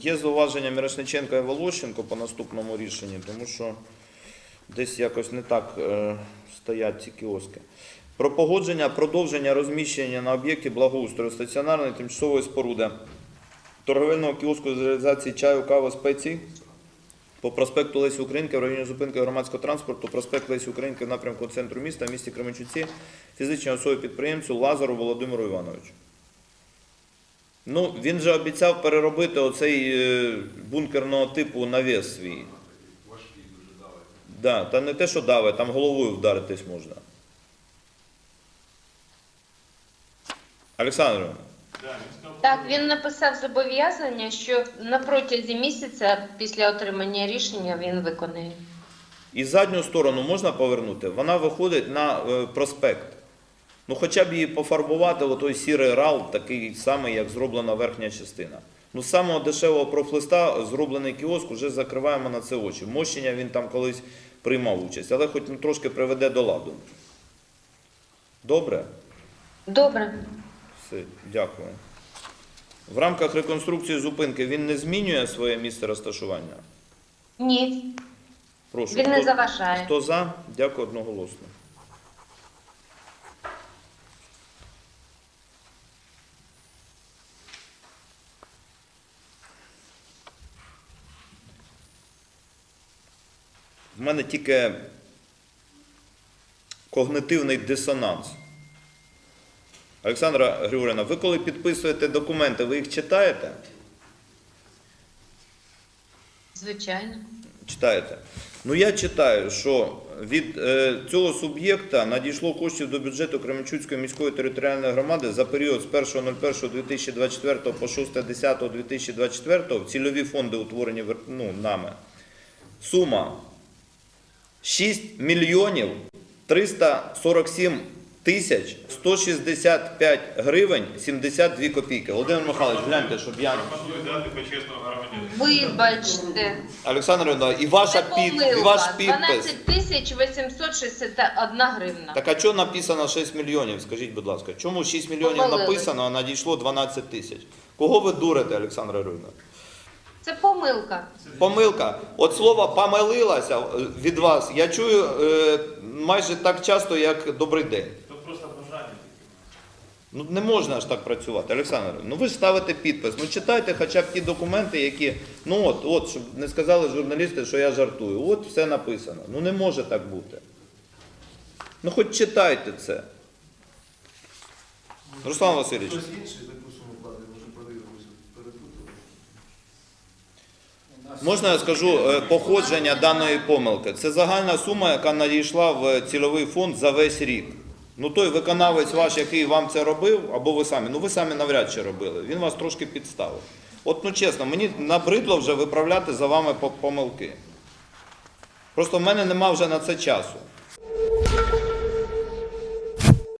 Є зауваження Мірошниченка і Волощенко по наступному рішенні, тому що десь якось не так е, стоять ці кіоски. Про погодження продовження розміщення на об'єкті благоустрою стаціонарної тимчасової споруди торговельного кіоску з реалізації чаю, кави, спецій по проспекту Лесі Українки в районі зупинки громадського транспорту, проспект Лесі Українки в напрямку центру міста, в місті Кременчуці, фізичній особі підприємцю Лазару Володимиру Івановичу. Ну, він же обіцяв переробити оцей е, бункерного типу навіс свій. Важкий дуже давить. Да, та не те, що давить, там головою вдаритись можна. Олександр, Так, він написав зобов'язання, що на протязі місяця після отримання рішення він виконає. і задню сторону можна повернути? Вона виходить на е, проспект. Ну, хоча б її пофарбувати, отой сірий рал, такий самий, як зроблена верхня частина. Ну, з самого дешевого профлиста зроблений кіоск, вже закриваємо на це очі. Мощення він там колись приймав участь, але хоч ну, трошки приведе до ладу. Добре? Добре. Все, дякую. В рамках реконструкції зупинки він не змінює своє місце розташування? Ні, Прошу. він не хто- заважає. Хто за? Дякую одноголосно. В мене тільки когнитивний дисонанс. Олександра Григорівна, ви коли підписуєте документи, ви їх читаєте? Звичайно. Читаєте? Ну я читаю, що від е, цього суб'єкта надійшло коштів до бюджету Кременчуцької міської територіальної громади за період з 1.01.2024 по 6.10.2024 в цільові фонди утворені ну, нами. Сума 6 мільйонів 347 тисяч 165 гривень 72 копійки. Володимир Михайлович, гляньте, щоб я... Вибачте. Олександр Іванович, і ваша під, і ваш підпис. 12 тисяч 861 гривна. Так а чого написано 6 мільйонів? Скажіть, будь ласка, чому 6 мільйонів Помилились. написано, а надійшло 12 тисяч? Кого ви дурите, Олександра Руйна? Це помилка. Помилка. От слово помилилася від вас. Я чую е, майже так часто, як добрий день. То просто бажання. Ну не можна ж так працювати, Олександр. Ну ви ж ставите підпис. Ну читайте хоча б ті документи, які. Ну от, от, щоб не сказали журналісти, що я жартую. От все написано. Ну не може так бути. Ну хоч читайте це. Руслан Васильович. Хтось інший Можна я скажу е, походження даної помилки? Це загальна сума, яка надійшла в цільовий фонд за весь рік. Ну той виконавець ваш, який вам це робив, або ви самі, ну ви самі навряд чи робили. Він вас трошки підставив. От ну чесно, мені набридло вже виправляти за вами помилки. Просто в мене нема вже на це часу.